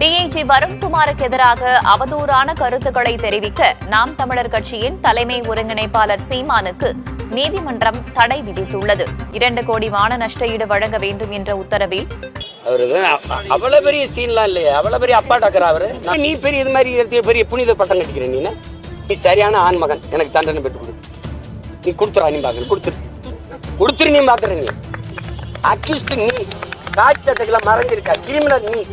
DIG வருண்குமாருக்கு எதிராக அவதூறான கருத்துக்களை தெரிவிக்க நாம் தமிழர் கட்சியின் தலைமை ஒருங்கிணைப்பாளர் சீமானுக்கு நீதிமன்றம் தடை விதித்துள்ளது. இரண்டு கோடி வான நஷ்டஈடு வழங்க வேண்டும் என்ற உத்தரவில் அவரு அவ்வளவு பெரிய சீன்லாம் இல்லையே. அவ்வளவு பெரிய அப்பா டாக்கர் அவரு. நான் நீ பெரிய இது மாதிரி பெரிய புனித பட்டம் கட்டிக்கிறேன் நீ நீ சரியான ஆண் மகன். எனக்கு தண்டனை பெற்று கொடு. நீ கொடுத்துரு நீ பாக்குற கொடுத்துரு. கொடுத்துரு நீ பாக்குற நீ. அக்யூஸ்ட் நீ காட்சி சட்டத்துல மறைஞ்சிருக்க கிரிமினல் நீ.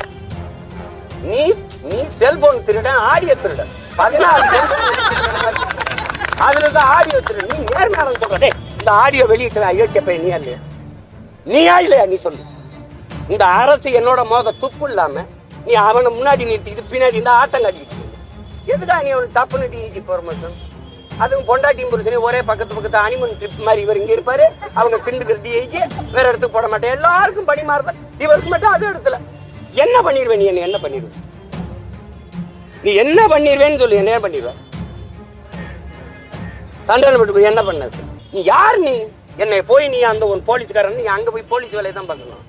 நீ நீ செல்போன் திருடன் ஆடியோ திருடன் பதினாறு அதுல தான் ஆடியோ திருடன் நீ நேர்மையான சொல்ற. இந்த ஆடியோ வெளியிட்டு அயோக்கிய பையன் நீ இல்லையா? நீயா இல்லையா நீ சொல்லு. இந்த அரசு என்னோட மோத துப்பு இல்லாம நீ அவனை முன்னாடி நிறுத்திக்கிட்டு பின்னாடி இந்த ஆட்டம் காட்டிக்கிட்டு எதுக்கா நீ அவனுக்கு தப்புன்னு டிஜி பர்மிஷன் அதுவும் பொண்டாட்டியும் புருஷனையும் ஒரே பக்கத்து பக்கத்து அனிமன் ட்ரிப் மாதிரி இவர் இங்க இருப்பாரு. அவங்க திண்டுக்கிற டிஐஜி வேற இடத்துக்கு போட மாட்டேன். எல்லாருக்கும் பணி மாறுதான் இவருக்கு மட்டும் அது இடத்துல என்ன பண்ணிடுவேன் நீ? என்ன என்ன பண்ணிடுவேன் நீ என்ன பண்ணிடுவேன்னு சொல்லு என்ன பண்ணிடுவேன் தண்டனை விட்டு என்ன பண்ணது நீ யார் நீ? என்னை போய் நீ அந்த ஒரு போலீஸ்காரன் நீ அங்க போய் போலீஸ் வேலையை தான் பார்க்கணும்.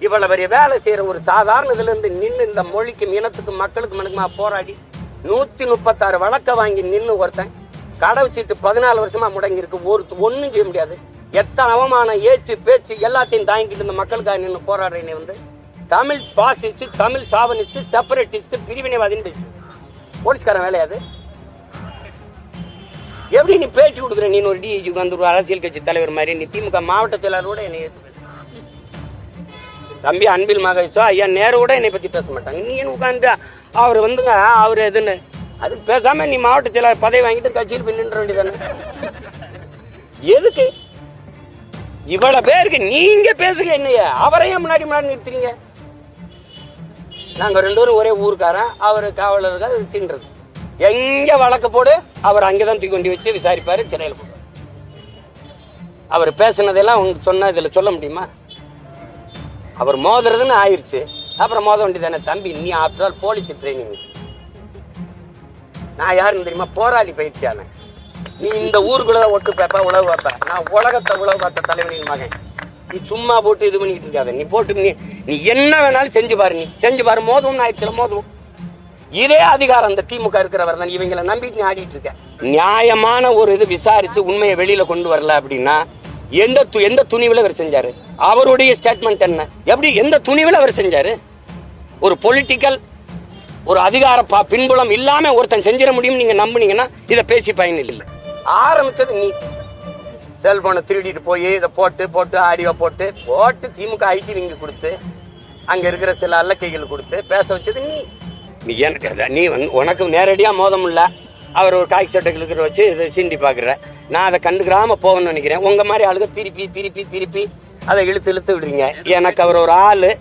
இவ்வளவு பெரிய வேலை செய்யற ஒரு சாதாரண இதுல இருந்து நின்று இந்த மொழிக்கும் இனத்துக்கும் மக்களுக்கு மனுக்குமா போராடி நூத்தி முப்பத்தாறு வழக்க வாங்கி நின்று ஒருத்தன் கடை வச்சுட்டு பதினாலு வருஷமா முடங்கி இருக்கு ஒரு ஒண்ணும் செய்ய முடியாது. எத்தனை அவமானம் ஏச்சு பேச்சு எல்லாத்தையும் தாங்கிட்டு இந்த மக்களுக்காக நின்று போராடுற வந்து Tamil fascist Tamil chauvinist separatist பிரிவினைவாதின்னு பேசு போலீஸ்காரன் வேலையாது எப்படி நீ பேச்சு கொடுக்குற? நீ ஒரு டிஐஜிக்கு வந்து ஒரு அரசியல் கட்சி தலைவர் மாதிரி. நீ திமுக மாவட்ட செயலாளரோட என்னை தம்பி அன்பில் மகேஷோ ஐயா நேரோட கூட என்னை பத்தி பேச மாட்டாங்க. நீ என்ன உட்காந்து அவர் வந்துங்க அவர் எதுன்னு? அதுக்கு பேசாம நீ மாவட்ட செயலாளர் பதவி வாங்கிட்டு கட்சியில் போய் நின்ற வேண்டியதானே எதுக்கு? இவ்வளவு பேருக்கு நீங்க பேசுங்க என்னைய. அவரையும் முன்னாடி முன்னாடி நிறுத்துறீங்க. நாங்கள் ரெண்டு பேரும் ஒரே ஊருக்காரன் அவர் காவலர்கள் தின்றது. எங்கே வழக்கு போடு அவர் அங்கதான் தூக்கி கொண்டு வச்சு விசாரிப்பார் சிறையில் போடுவார். அவர் பேசினதெல்லாம் உங்களுக்கு சொன்ன இதில் சொல்ல முடியுமா? அவர் மோதுறதுன்னு ஆயிடுச்சு அப்புறம் மோத வேண்டியதானே தம்பி நீ ஆஃப்டர் ஆல் போலீஸ் ட்ரைனிங் நான் யாருன்னு தெரியுமா? போராளி பயிற்சியாளன். நீ இந்த ஊருக்குள்ள ஒட்டு பேப்பா உழவு பார்ப்ப நான் உலகத்தை உழவு பார்த்த தலைவனின் மகன். நீ சும்மா போட்டு இது பண்ணிக்கிட்டு இருக்காத. நீ போட்டு நீ நீ என்ன வேணாலும் செஞ்சு பாரு நீ. செஞ்சு பாரு. மோதும் ஆயிடுச்சுல மோதும். இதே அதிகாரம் அந்த திமுக இருக்கிறவர் தான் இவங்களை நம்பிட்டு நீ ஆடிட்டு இருக்க. நியாயமான ஒரு இது விசாரிச்சு உண்மையை வெளியில கொண்டு வரல அப்படின்னா எந்த து- எந்த துணிவில் அவர் செஞ்சாரு? அவருடைய ஸ்டேட்மெண்ட் என்ன? எப்படி எந்த துணிவில் அவர் செஞ்சாரு? ஒரு பொலிட்டிக்கல் ஒரு அதிகார பா- பின்புலம் இல்லாம ஒருத்தன் செஞ்சிட முடியும் நீங்க நம்புனீங்கன்னா இதை பேசி பயன் இல்லை ஆரம்பிச்சது நீ. செல்போனை திருடிட்டு போய் இதை போட்டு போட்டு ஆடியோ போட்டு போட்டு திமுக ஐடி விங்க கொடுத்து அங்கே இருக்கிற சில அல்லக்கைகள் கொடுத்து பேச வச்சது நீ. நீ எனக்கு அத- நீ வந்து உனக்கு நேரடியாக மோதம் இல்ல. அவர் ஒரு காய்ச்சி சட்டைகளுக்கு வச்சு இதை சீண்டி பார்க்குற நான் அதை கண்டுக்கிறாமல் போகணும்னு நினைக்கிறேன். உங்கள் மாதிரி ஆளுங்க திருப்பி திருப்பி திருப்பி அதை இழுத்து இழுத்து விடுறீங்க. எனக்கு அவர் ஒரு ஆள்.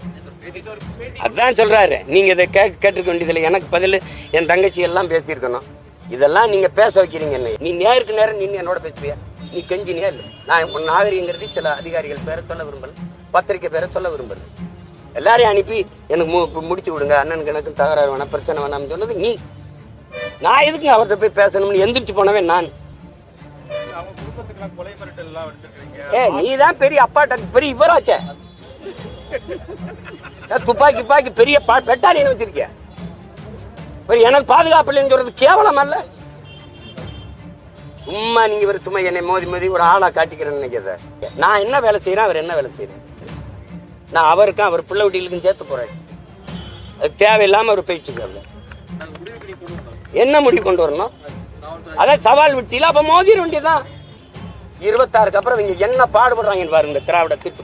அதான் சொல்கிறாரு நீங்கள் இதை கே கேட்டுக்க வேண்டியதில்லை. எனக்கு பதில் என் தங்கச்சி எல்லாம் பேசியிருக்கணும். இதெல்லாம் நீங்கள் பேச வைக்கிறீங்க நீ நேருக்கு நேரம் நின்று என்னோட பேசுவியா? நீ கெஞ்சினியா இல்லை நான் உன் நாகரிகங்கிறது சில அதிகாரிகள் பேரை சொல்ல விரும்பல பத்திரிக்கை பேரை சொல்ல விரும்பல எல்லாரையும் அனுப்பி எனக்கு மு- முடிச்சு விடுங்க அண்ணனுக்கு எனக்கு தகராறு வேணாம் பிரச்சனை வேணாம்னு சொன்னது நீ நான் எதுக்கு அவர்கிட்ட போய் பேசணும்னு எந்திரிச்சு போனவே நான் ஏ நீ தான் பெரிய அப்பாட்ட பெரிய இவராச்சே துப்பாக்கி துப்பாக்கி பெரிய பெட்டாலியன் வச்சிருக்கிய எனக்கு பாதுகாப்பு இல்லைன்னு சொல்றது கேவலம் அல்ல சும்மா நீங்க இவர் சும்மா என்னை மோதி மோதி ஒரு ஆளா காட்டிக்கிறேன்னு நினைக்கிறத நான் என்ன வேலை செய்யறேன் அவர் என்ன வேலை செய்யறேன் நான் அவருக்கும் அவர் பிள்ளை வீட்டிலுக்கும் சேர்த்து போறேன். அது தேவையில்லாம அவர் பேச்சுக்கிறாங்க என்ன முடிவு கொண்டு வரணும்? அதான் சவால் விட்டில அப்ப மோதிர வேண்டியதான் இருபத்தாறுக்கு அப்புறம் இவங்க என்ன பாடுபடுறாங்கன்னு பாருங்க திராவிட தீர்ப்பு